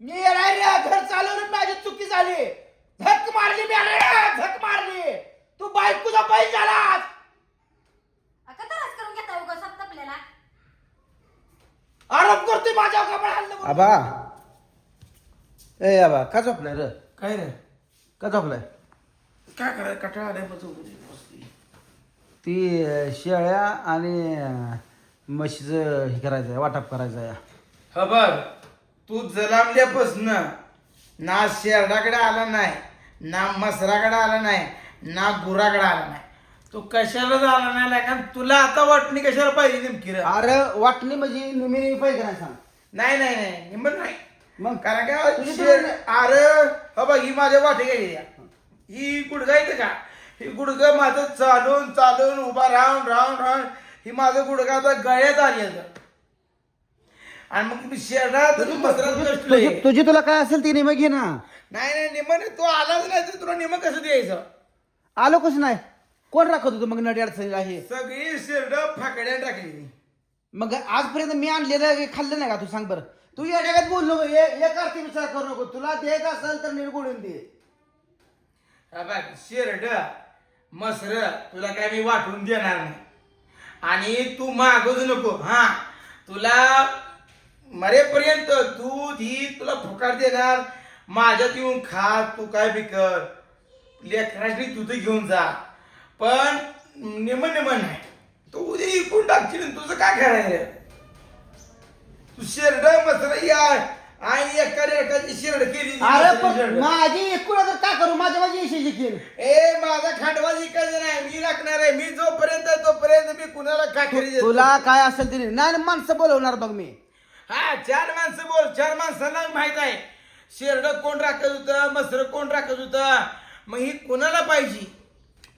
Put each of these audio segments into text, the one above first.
मी येणार रे घर चालवून माझी चुकी झाली. झक मारली मी रे झक मारली. तू बायकोचा बैल झालास. का त्रास करून घेता उगा सप्त आपल्याला. आरोप करतोय माझ्या कपडा हल्लं. आबा. ए आबा का झोपलाय र? काय रे? का झोपलाय? काय करायचं? कटाळा आलाय मग झोपून बसली. ती अं, शेळ्या आणि अं, म्हशीचं हे करायचं आहे वाटप करायचं आहे हा बघ. तू जलामल्यापासून ना शेरडाकडे आला नाही ना मसराकडे आला नाही ना गुराकडे आला नाही. तू कशालाच आला नाही लागा तुला आता वाटणी कशाला पाहिजे नेमकी रे? अरे वाटणी म्हणजे निमी पाहिजे नाही सांग. नाही नाही नाही निंबन नाही. मग? कारण काय तुझी शेर अरे हा बघ ही माझ्या वाटे गेली ही गुडघा येते का? ही गुडघं माझं चालून चालून उभा राहून राहून राहून ही माझं गुडघा आता गळ्यात आली आता. आणि मग मी शेरडा तुझी. तुझी तुला काय असेल ती निम घे ना? नाही नाही निमन तू आलाच नाही तर तुला निम कसं द्यायचं? आलो कसं नाही? कोण राखत होतं मग नडी अडचणी आहे? सगळी शेरड फाकड्या टाकली. मग आजपर्यंत मी आणलेलं खाल्लं नाही का? तू सांग बरं. तू या जगात बोल नको ए- एक अर्थी विचार करू नको. तुला द्यायचं असेल तर निर्गुडून दे. बघ शेरड मसर तुला काय मी वाटून देणार नाही. आणि तू मागूच नको हा. तुला मरेपर्यंत दूध ही तुला फुकाट देणार. माझ्यात येऊन खा तू काय बिकर लेकराची दूध घेऊन जा. पण निम निम नाही तू उद्या इकून टाकशील तुझं काय करायचं तू शेरड मसर या आणि एका एकाची शेरड केली. अरे मसर पण शेरड. माझी एकूण तर का करू? माझ्या माझी यशी शिकेल ए माझा खांडवा जिकायचं नाही. मी राखणार आहे. मी जोपर्यंत आहे, तोपर्यंत मी कुणाला खाकरी देत तुला काय असेल ते नाही. नाही नाही, माणसं बोलवणार बघ मी. हा चार माणसं बोल चार माणसांना माहीत आहे. शेरड कोण राखत होतं मसर कोण राखत होतं? मग ही कुणाला पाहिजे?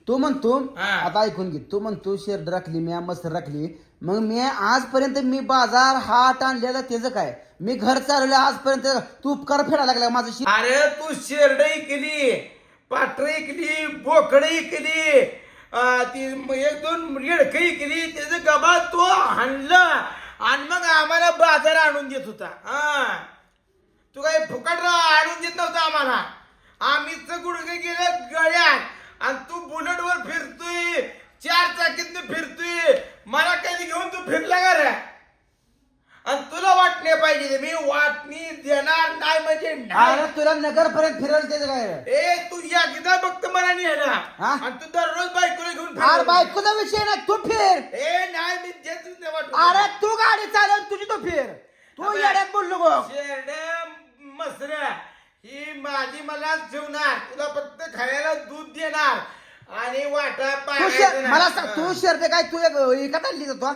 तू म्हणतो हा. आता ऐकून घे. तू म्हणतो शेरड राखली मी मस्त राखली. मग मी आजपर्यंत मी बाजार हाट आणलेला त्याचं काय? मी घर चालवलं आजपर्यंत तू उपकार फेडायला लागला माझं शे- अरे तू शेरड इकली पाटर इकली बोकड इकली अं, ती म- एक दोन रेडक इकली त्याचं गबा तो हाणलं. आणि मग आम्हाला बाजार आणून देत होता. हा. तू काही फुकट राव आणून देत नव्हता आम्हाला. आम्हीच गुडघे गेलं गळ्यात. आणि तू बुलेटवर फिरतोय चार चाकीतनं फिरतोय. मला कधी घेऊन तू फिरला का रे? आणि तुला वाटणे पाहिजे मी वाटणी देणार नाही म्हणजे नाही अरे तुला नगर पर्यंत फिरायला त्याचं काय ए तू एकदा फक्त मला नेला हा? आणि तू दररोज बायकोला घेऊन अरे फिरतो. बायकोचा विषय नाही तू फिर ए नाही मी नाही वाटून. अरे तू गाडी चालव तुझी तू फिर तू अबे. येड्यात बोल नको शेरडं, मसरं, ही माझी मला जेवणार तुला फक्त खायला दूध देणार आणि वाटा तू पाण्याचं नाही. मला सांग तू शेरते काय तू एक एका आणली जातो?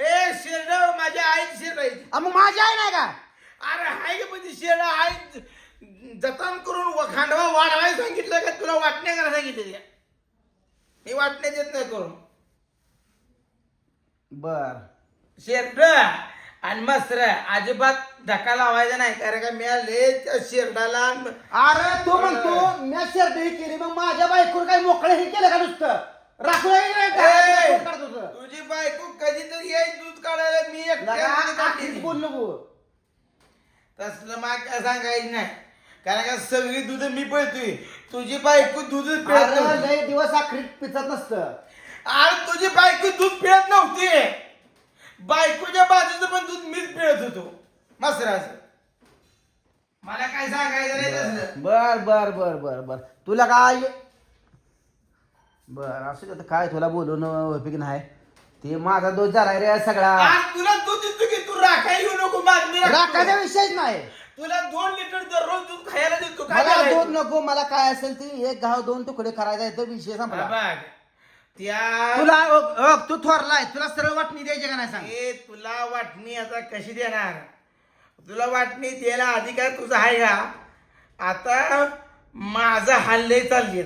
ए शेरड माझ्या आई शेर आ, मग माझी आहे नाही का? अरे हाय का म्हणजे शेरड आई जतन करून व- खांडवा वाढवायला सांगितलं का? तुला वाटण्या करायला सांगितलं मी वाटण्या देत नाही करून. बर. शेरड आणि मस्तर अजिबात धक्का लावायचा नाही कारण का मिळाले त्या शेरडाला. अरे तू म्हणतो मी शेरते ही केली मग माझ्या बायकोला काही मोकळं हे केलं का नुसतं? राखून आहे की नाही? ए, कोण काढत होतं? तुझी बायको कधीतरी येईल दूध काढायला मी लगा, एकट्याने आखीच काढली. बोल नको. तसलं मला काय सांगायचं नाही. कारण का सगळी दूध मी पळतोय. तुझी बायको दूध पिळत अरे नव्हती. लय दिवस आखरीत पिचत नसतं. अरे तुझी बायको दूध पिळत नव्हती. बायकोच्या बाजूचं पण दूध मीच पिळत होतो. मसराचं मला काय सांगायचं नाही तसलं. बर बर बर बर बर. तुला काय? बर असं का काय तुला बोलून उपयोग नाही. ते माझा दोष झालाय रे सगळा. आज तुला दूध देतो की तू राखायला येऊ नको मागणी राखाचा विषयच नाही. तुला दोन लिटर दररोज दूध खायला देतो काय मला करायचं? दोन नको मला काय असेल ते एक घाव दोन तुकडे करायचा आहे तो विषय हा संपला बघ. त्या तुला तू थोरलाय तुला सरळ वाटणी द्यायची का नाही सांग? ए तुला वाटणी आता कशी देणार? तुला वाटणी द्यायला अधिकार तुझा आहे का? आता माझं हल्ले चालले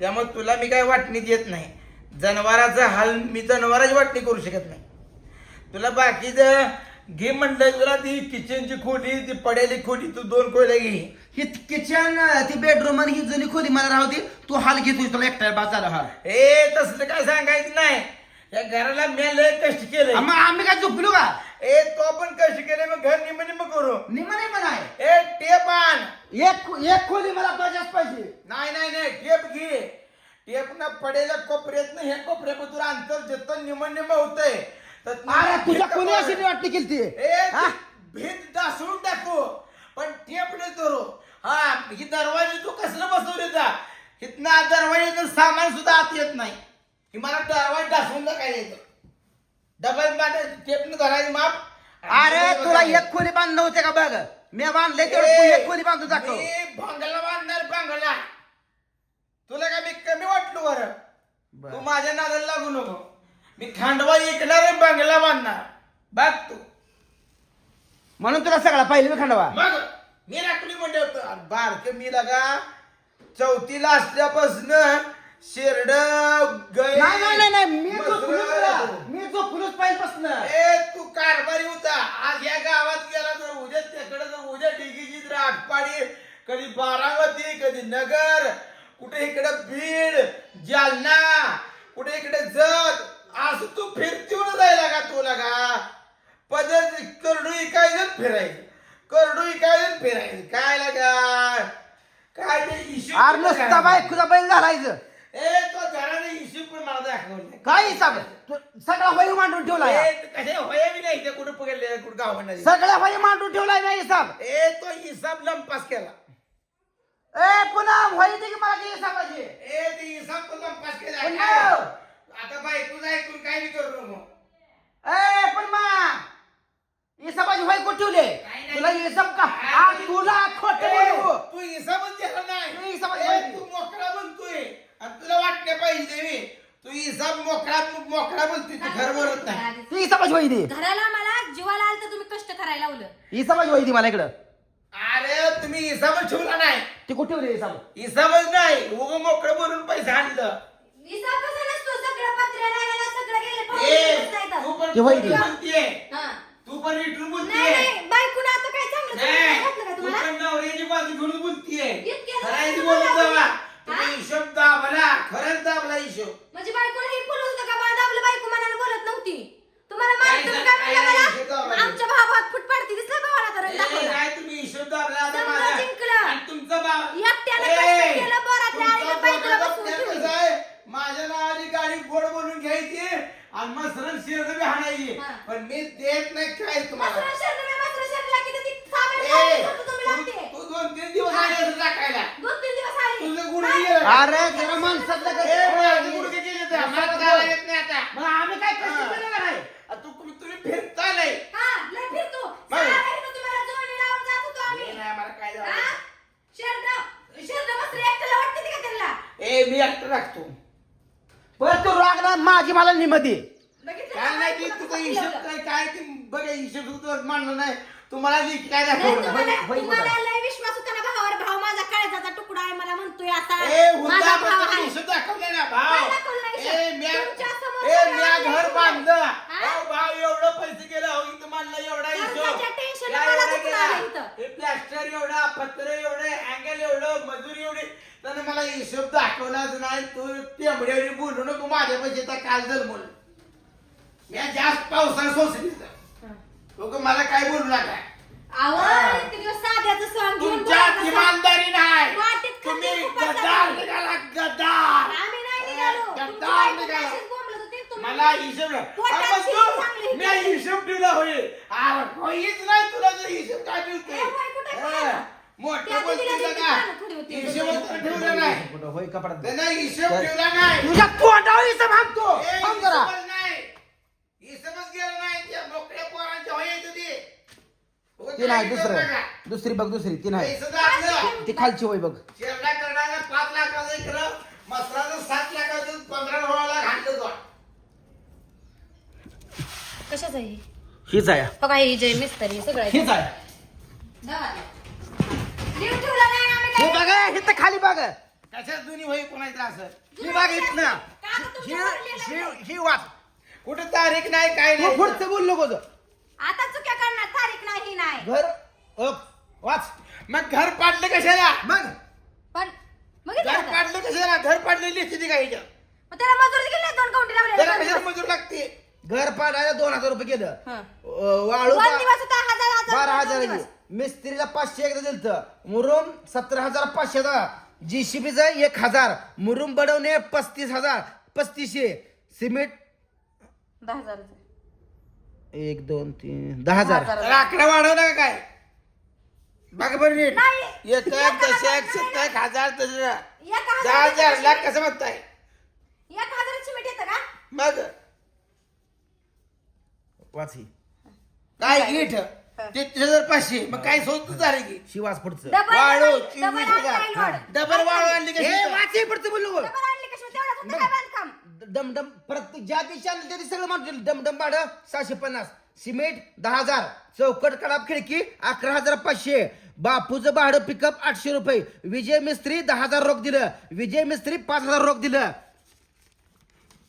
त्यामुळे तुला मी काय वाटणी देत नाही. जनावराचा हाल मी जनावराची वाटणी करू शकत नाही. तुला बाकीचं घे म्हणलं तुला ती किचनची खोली ती पडेली खोली तू दोन खोल्या घे. ही किचन ती बेडरूम आणि ही जुनी खोली मला राहू दे. तू हाल घेतोस तुला एकटा बाज झाला हाल. ए तसलं काय सांगायचं नाही. या घराला मी लय कष्ट केलंय. मग आम्ही काय झोपलो का? ए तो पण कष्ट केले मग घर निम निम करू. निम नाही. म्हणाय मान एक एक खोली मला बजाच पाहिजे. नाही नाही नाही टेप घे. टेप न पडेल्या कोपऱ्यात हे कोपऱ्यापासून अंतर जिथं निम निम होतंय. अरे तुझ्या कोणी अशी वाटते केली ती हा? भिंत डासून टाकू पण टेप नाही करू. हा ही दरवाजे तू कसलं बसवले जा इथनं दरवाजेचं सामान सुद्धा आत येत नाही. ही मला दरवाजे डासून काय येतं? डबल बांधाय टेपनं धरायचं माप. अरे तुला एक खोली बांधणं होते का बघ? मी बांधले तेवढं. एक खोली बांधून दाखव. भांगला बांधणार भांगला. तुला काय मी कमी वाटलो बरं? बरं. तू माझ्या नादाला लागू नको. मी खांडवा ऐकणार बंगला बांधणार. बघ तू. म्हणून तुला सगळा पाहिजे मी खंडवा. मग मी राखली म्हणजे होतं. बारक मी लगा चौथीला असल्यापासून शेरड गै नाही नाही नाही, नाही मी. झोपलोच तुला. मी झोपलोच पाहिजे ए तू कारभारी होता. आज या गावात गेला तर उद्या त्याकडे तर उद्या डिगीची तर आटपाडी कधी बारामती कधी नगर कुठे इकडे बीड जालना कुठे इकडे जत जायला का तुला का पदर करडू इकायचं फिरायचं? करडू इकायचं फिरायचं? काय लागा? काय ते नुसता बायकोचा बैल घालायचं. ए तो घराने हिशोब पण मला दाखवलं काय हिसाब? तू सगळा मांडून ठेवलाय. ए, कसे होय बी नाही ते कुठं पकडले कुठं सगळ्या वही मांडून ठेवलाय मी हिसाब? ए तो हिसाब लंपास केला. ए पुन्हा दे की मला ते हिसाबाची? ए ते हिसाब तो लंपास केला. पण काय? नाही. आता ऐकून काय बी करू नको. ए पण मा हिसाबाची वही कुठे ठेवले. तुला का? आ, तुला खोट बोलू. तू हिसाबच दिला तू नाही ए, माहिती. तू मोकळा म्हणतोय. आणि तुला वाटणे पाहिजे मी. तू हिसाब मोकळा मोकळा बोलतोय तू घर बोलत नाही. ती हिसाबाची वही दे घराला मला जीवाला आलं तर तुम्ही कष्ट करायला लावलं. हिसाबाची वही दे मला इकडं. अरे तुम्ही हिसाबच ठेवला नाही. ती कुठे ठेवली हिसाब हिसाबच नाही. उग मोकळं बोलून पैसे आणलं. कसा तू पण ते होईल. हा. तू पण नाही बोलतीये. नाही का तू तुम्हाला? पण नवऱ्याची बाजू घेऊन बोलतीये. खरायची बोलत जावा? तुम्ही हिशोब दाबला खरंच दाबला हिशोब म्हणजे बायकोला हे बोलत होतं का बा दाबलं बायको मनानं बोलत नव्हती तुम्हाला काय माहिती नाही, काय काय म्हणलं नाही, मला हिशोब दाबला. आमच्या भावात फुट पाडती दिसलं भावाला तर ए, दाखवला काय तुम्ही हिशोब दाबला आता समजा माझा जिंकलं. आणि तुमचा भाव एकट्यानं ए, कष्ट केलं, बोरातल्या तुमचा आईला बायकोला बोराचा बसवून प्लॅन ठेवली. कसा आहे? माझ्या नावाची गाडी गोड बोलून घ्यायची आणि मग सरळ शिरड बी हाणायची हा. पण मी देत नाही काय तुम्हाला किती ती साबण ए, खायची होतं तुम्ही तू लागते. तू दोन तीन दिवस आले असं टाकायला दोन तीन दिवस आले. तुझं गुण काय? गेलं अरे जरा माणसातलं ए, माझे कसं- गुडघे गेले ते. मला चालायला येत नाही आता मग आम्ही काय कष्ट. केलं का नाही आ, तू तुम्ही फिरता नाही हा, लय फिरतो. मग? सहा महिने तुम्हाला जोडणी लावून जात होतो आम्ही. नाही, मला काय हा? जाऊ शरणं- शरणं मसरा एकट्याला वाटते ती का त्यांना? ए मी एकटं राखतो पण तू रागणार माझी मला निमती बघितलं काय का? नाही ते बायकोला तुझा कसं हिशोब? काय काय ते बघा हिशोब तुझं मानलं नाही तुम्हाला लिख काय दाखवलं तुम्हाला होय, होय, तुम्हाला लय विश्वास होता ना भावावर भाव माझा काळजाचा तुकडा आहे मला म्हणतोय आता ए माझा हुद्दा भाव पण आहे. हिशोब दाखवले ना काय भाव दाखवलं नाही हिशोब? ए म्या तुमच्यासमोर ए सगळं म्या घर. बांधलं हा? अहो, भाव एवढं पैसे गेलं हो इथं मानलं एवढा हिशोब कर्जाच्या मला एवढा दुखलं गेला. आलं इथं. प्लॅस्टर एवढा पत्र एवढे अँगल एवढं मजुरी एवढी त्यानं मला हिशोब दाखवलाच नाही तू टेंबड्यावरी बोलू नको माझ्या पैसे काल जर बोल मी जास्त पावसाळा सोसली लोक मला काय बोलू नका अहो. इतके दिवस साध्याचं सण घेऊन. इमानदारी नाही वाटेत तुम्ही खूपच गद्दार आहे. निघाला गद्दार आम्ही नाही निघालो. तुमची गद्दार बायको निघाला. अशीच बोंबलत होती, तुम्ही- मला हिशोब पोटात तू- चांगली मी होती. हिशोब दिला होईल अरे होईच नाही तुला जर हिशोब काय ए, बाई, कुठे ठेवतोय पाहिलं? हं. मोठं त्या का? होती. हिशोब ठेवला नाही होय कपड्यात त्यानं हिशोब ठेवला नाही तुझ्या तोंडावर हाणतो ए, थांब जरा नाही हिशोबच गेला नाही त्या मोकळ्या पोरांच्या होय येत होती उगाच ती नाही काय करू दुसरं. दुसरी बघ दुसरी ती नाही पैसे दाबलं. ती खालची वय बघ शेरडा करणारा पाच लाखाचं इकडं मसराचं सात लाखाचं पंधरा सोळा घातलं तो कशाचं आहे हे? हीच आहे बघा हे जय मिस्त्री सगळं आहे. हीच आहे गावाला. लिहून ठेवलं नाही आम्ही हे काय. बघ हे तर खाली बघ कशाच दोन्ही होई कोणाचं असं ही बघ कागद ही तुमच्या भरलेलं ही- आहे. ही वाच कुठं तारीख नाही काय नाही पुढचं बोल नको आता चुक्या करणार तारीख नाही नाही. घर अप, वाच. मग घर पाडलं कशाला? मग? पण बघितलं घर का? पाडलं कशाला? घर पाडलेली स्थिती काय हिच्या? मग त्याला मजुरी दिली नाही दोन काउंटी त्याला लावले कशाला मजूर लागते? घर पाडायला दोन हजार रुपये केलं. हं. अं, वाळू दोन पा- दिवस होता हजार हजार बारा दोन हजार दिवस. मिस्त्रीला पाचशे एकदा दिलत मुरुम सतरा हजार पाचशेचा जीसीबीचा एक हजार. मुरुम बडवणे पस्तीस हजार. पस्तीसशे. सिमेंट दहा हजार एक दोन तीन दहा हजार. आकडा वाढवला का काय? बघ बरं नीट. नाही. एक दशक हजार एक दहा हजार हजार लाख कसं म्हणताय एक हजाराची मीठ येतं का? मग? वाची काय ईट तेहतीस हजार पाचशे. मग काय सोच झाले की? शिवास पुढचं. डबल वाळू डबल चोवीस डबल हजार. आणली. डबल हे कशी वाची पुढचं बोलू डबल आणली कशी? तेवढं काय डमडम प्रत्येक ज्या आणलं त्या दिवशी सगळं माणूस डमडम भाडं सहाशे पन्नास. सिमेंट दहा हजार. चौकट कडाप खिडकी अकरा हजार पाचशे. बापूचं भाडं पिकअप आठशे रुपये. विजय मिस्त्री दहा हजार रोख दिलं. विजय मिस्त्री पाच हजार रोख दिलं.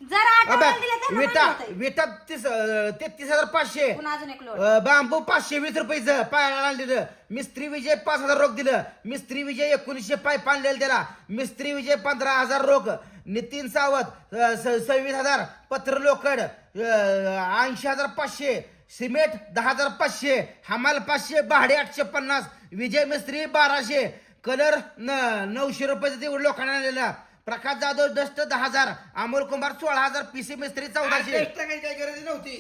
जर तर विटा होतंय. विटा तीस अं, तेहतीस हजार पाचशे. पुन्हा अजून एक लोड अं, बांबू पाचशे वीस रुपयाचं पाय आणलेलं मिस्त्री विजय पाच हजार रोख दिलं. मिस्त्री विजय एकोणीसशे पाय आणलेलं त्याला. मिस्त्री विजय पंधरा हजार रोख. नितीन सावंत स- सव्वीस हजार पत्र लोकड ऐंशी हजार पाचशे सिमेंट दहा हजार पाचशे हमाल पाचशे भाडे आठशे पन्नास विजय मिस्त्री बाराशे कलर न नऊशे रुपयाचा तेवढं लोकांना आलेला. प्रकाश जाधव डस्ट दहा हजार अमोल कुमार सोळा हजार पीसी मिस्त्री चौदाशे डस्ट टाकायची काय गरज नव्हती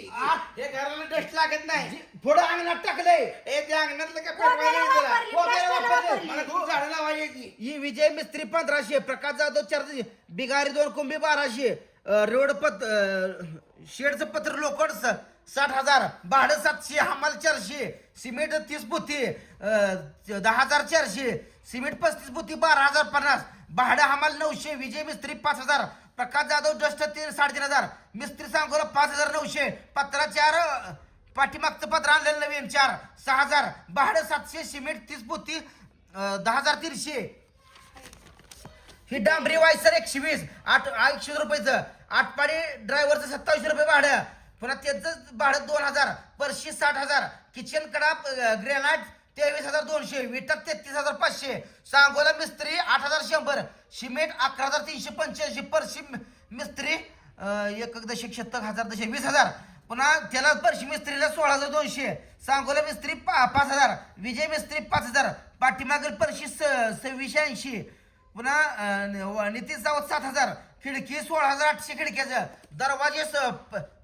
हे घराला डस्ट लागत नाही पुढं अंगणात टाकलंय हे त्या अंगणातलं काय कोपऱ्याला पेटवायला त्याला. वापरली, कोपऱ्याला कशाला वापरली. वापरली? मला खूप झाडं लावायची ही विजय मिस्त्री पंधराशे प्रकाश जाधव चारशे बिगारी दोन कुंभी बाराशे अं, रोड पत अं, शेडचं पत्र लोकड स- साठ हजार भाडं सातशे हमाल चारशे सिमेंट तीस अं, दहा हजार चारशे सिमेंट पस्तीस बुती बारा हजार पन्नास. भाडं हमाल नऊशे विजय मिस्त्री पाच हजार. प्रकाश जाधव जस्ट तीन साडेतीन हजार. मिस्त्री सांगोला पाच हजार नऊशे. पत्रा चार पाठीमागचं पत्र आणलेलं नवीन चार सहा हजार. भाडं सातशे सिमेंट तीस बुती दहा हजार तीनशे. ही डांबरी वायसर एकशे वीस. आठ एकशे रुपयाचं. आठपाडी ड्रायव्हरचं सत्तावीसशे रुपये भाडं. पुन्हा त्याचं भाडं दोन हजार. परशी साठ हजार. किचन कडा ग्रेनाइट तेवीस हजार दोनशे विटा तेहतीस हजार पाचशे. सांगोला मिस्त्री आठ हजार शंभर. सिमेंट अकरा हजार तीनशे पंच्याऐंशी. परशी मि- मिस्त्री एक एक दशक हजार दशे वीस हजार. पुन्हा त्याला परशी मिस्त्रीला सोळा हजार दोनशे. सांगोला मिस्त्री पा पाच हजार. विजय मिस्त्री पाच हजार. पाठीमागील परशी स- सव्वीसशे ऐंशी. पुन्हा नितीन सावंत सात हजार. खिडकी सोळा हजार आठशे खिडक्याचं. दरवाजे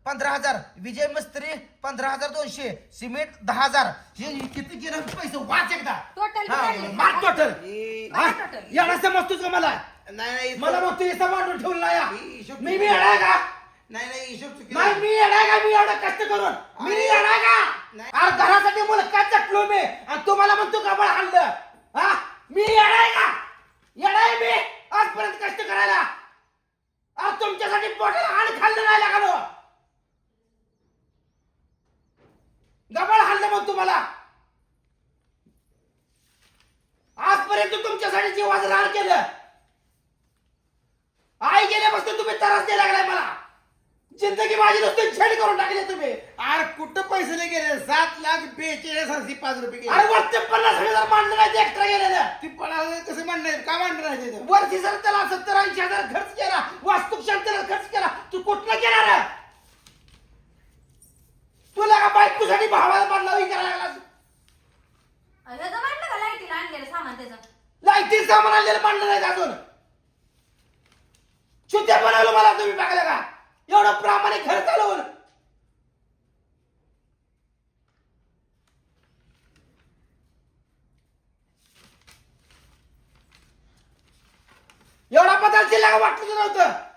पंधरा हजार. विजय मिस्त्री पंधरा हजार दोनशे. सिमेंट दहा हजार. हे किती गेलं पैसे वाच एकदा. Total हा? मार टोटल हे- मार total. एवढा समजतोस का मला? नाही नाही मला मग तू इथं मांडून ठेवला या हिशोब- मी मी येणार का? नाही नाही हिशोब चुकीचा नाही मी येणार का? मी एवढं कष्ट करून. मी येणार का? नाही. अरे घरासाठी मुलगा चटलो मी? आणि तुम्हाला म्हणतो का बळ आणलं हा? मी येणार का? येणार मी आजपर्यंत कष्ट करायला. आज तुमच्यासाठी पोटाला हाड खाल्लं नाही लागलो हो. गबळ हाणलं मग तुम्हाला. आजपर्यंत तुमच्यासाठी जीवाचं रान केलं. आई गेल्यापासून तुम्ही त्रास द्यायला लागलाय मला. जिंदगी माझी नुसती छेड करून टाकली तुम्ही. अरे कुठं पैसे नाही गेले? सात लाख बेचाळीस हजार पाच रुपये गेले. अरे वरचे पन्नास हजार मांडलं नाही एक्स्ट्रा गेलेलं. ती पन्नास हजार कसं म्हणणार का म्हणणार आहे? वरती जर त्याला सत्तर ऐंशी हजार खर्च केला वास्तुक शांतीला खर्च केला तू कुठनं केणार तुला का बायकोसाठी भावाला लागला मांडलं का? लाईटीला आणलेलं सामान त्याचं? लाईटी सामान आणलेलं मांडलं नाही अजून? शुद्ध्या बनवलं मला तुम्ही बघायला का? एवढं प्रामाणिक घर चालवून. एवढा बदल जिल्हा वाटलं नव्हतं.